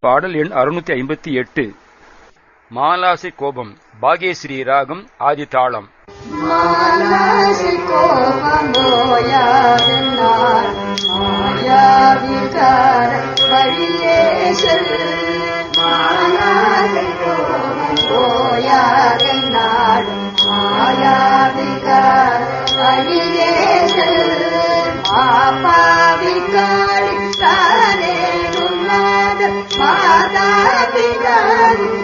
பாடல் எண் அறுநூத்தி ஐம்பத்தி எட்டு. மாலாசி கோபம் பாகேஸ்ரீ ராகம் ஆதி தாளம். மாயாவிகார வழியே माता पिता।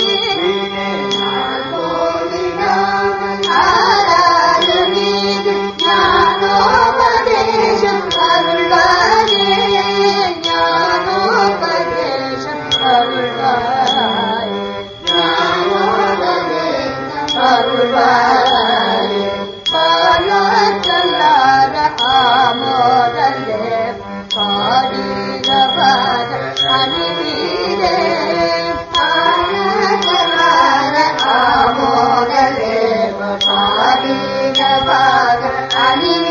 Camino.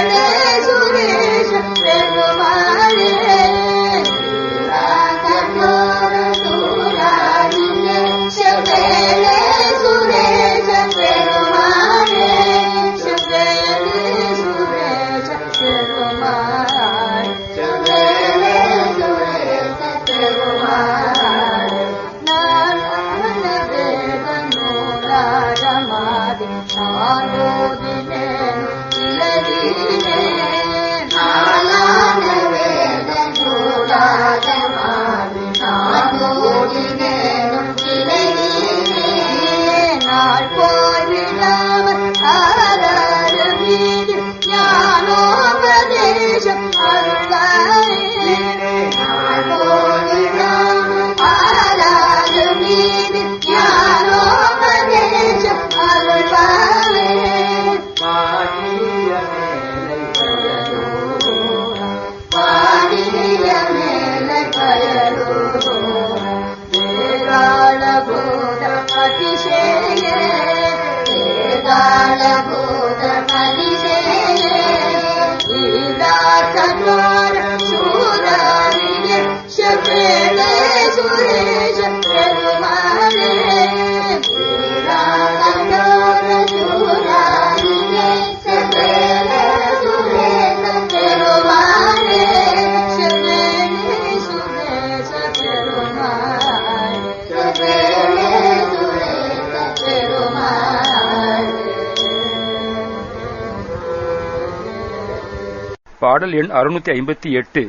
பாடல் எண் அறுநூத்தி ஐம்பத்தி எட்டு.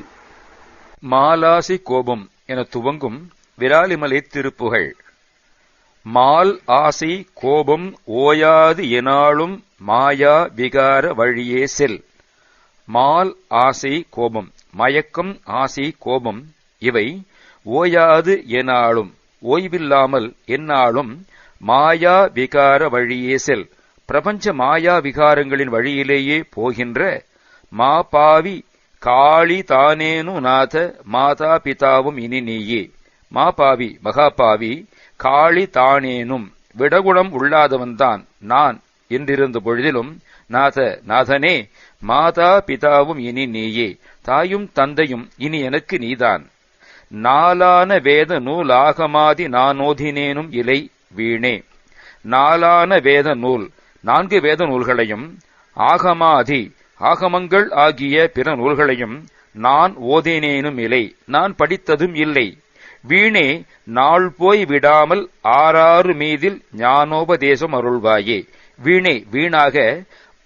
மாலாசி கோபம் என துவங்கும் விராலிமலை திருப்புகழ் மால் ஆசை கோபம் ஓயாது எனாலும் மாயா விகார வழியே செல். மால் ஆசை கோபம் மயக்கம் ஆசை கோபம் இவை ஓயாது எனாலும் ஓய்வில்லாமல் என்னாலும் மாயா விகார வழியே செல். பிரபஞ்ச மாயா விகாரங்களின் வழியிலேயே போகின்ற மா பாவி காளி தானேனு நாத மாதா பிதாவும் இனி நீயே. மா பாவி மகாபாவி காளி தானேனும் விடகுணம் உள்ளாதவன்தான் நான் என்றிருந்த பொழுதிலும் நாத நாதனே மாதா பிதாவும் இனி நீயே தாயும் தந்தையும் இனி எனக்கு நீதான். நாலான வேத நூல் ஆகமாதி நானோதினேனும் இலை வீணே. நாலான வேத நூல் நான்கு வேத நூல்களையும் ஆகமாதி ஆகமங்கள் ஆகிய பிற நூல்களையும் நான் ஓதினேனும் இல்லை. நான் படித்ததும் இல்லை. வீணே நாள் போய் விடாமல் ஆறாறு மீதில் ஞானோபதேசம் அருள்வாயே. வீணே வீணாக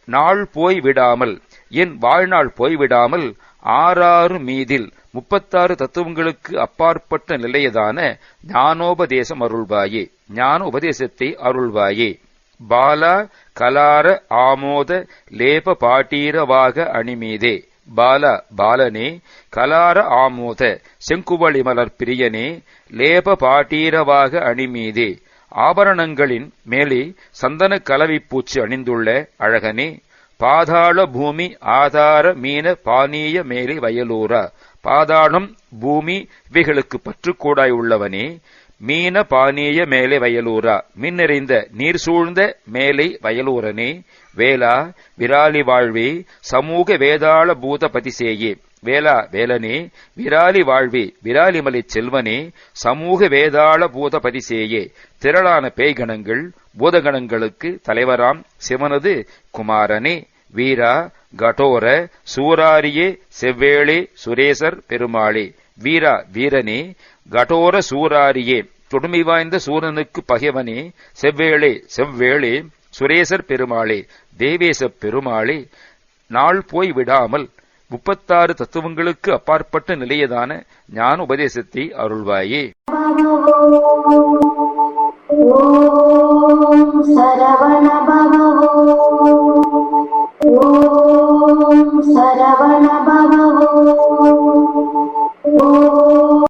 நாள் போய் விடாமல் என் வாழ்நாள் போய்விடாமல் ஆறாறு மீதில் முப்பத்தாறு தத்துவங்களுக்கு அப்பாற்பட்ட நிலையதான ஞானோபதேசம் அருள்வாயே. ஞான உபதேசத்தை அருள்வாயே. பாலா கலார ஆமோத லேப பாட்டீரவாக அணிமீதே. பாலா பாலனே கலார ஆமோத செங்குவளி மலர் பிரியனே லேப பாட்டீரவாக அணிமீதே. ஆபரணங்களின் மேலே சந்தன கலவி பூச்சி அணிந்துள்ள அழகனே பாதாள பூமி ஆதார மீன பானீய மேலே வயலூரா. பாதாளம் பூமி இவைகளுக்கு பற்றுக்கூடாய் உள்ளவனே மீன பானீய மேலே வயலூரா. மின் நிறைந்த நீர் சூழ்ந்த மேலை வயலூரனே. வேளா விராலி வாழ்வி சமூக வேதாள பூத பதிசேயே வேளா வேலனே விராலி வாழ்வி விராலிமலை செல்வனே சமூக வேதாள பூத பதிசேயே திரளான பேய்கணங்கள் பூதகணங்களுக்கு தலைவராம் சிவனது குமாரனே. வீரா கடோர சூராரியே செவ்வேளே சுரேசர் பெருமாளே. வீரா வீரனே கடோர சூராரியே தொடுமை வாய்ந்த சூரனுக்கு பகைவனே செவ்வேளே செவ்வேளே சுரேசர் பெருமாளே தேவேசப் பெருமாளே நாள் போய் விடாமல் முப்பத்தாறு தத்துவங்களுக்கு அப்பாற்பட்ட நிலையதான ஞான உபதேசத்தை அருள்வாயே. சரவணபவ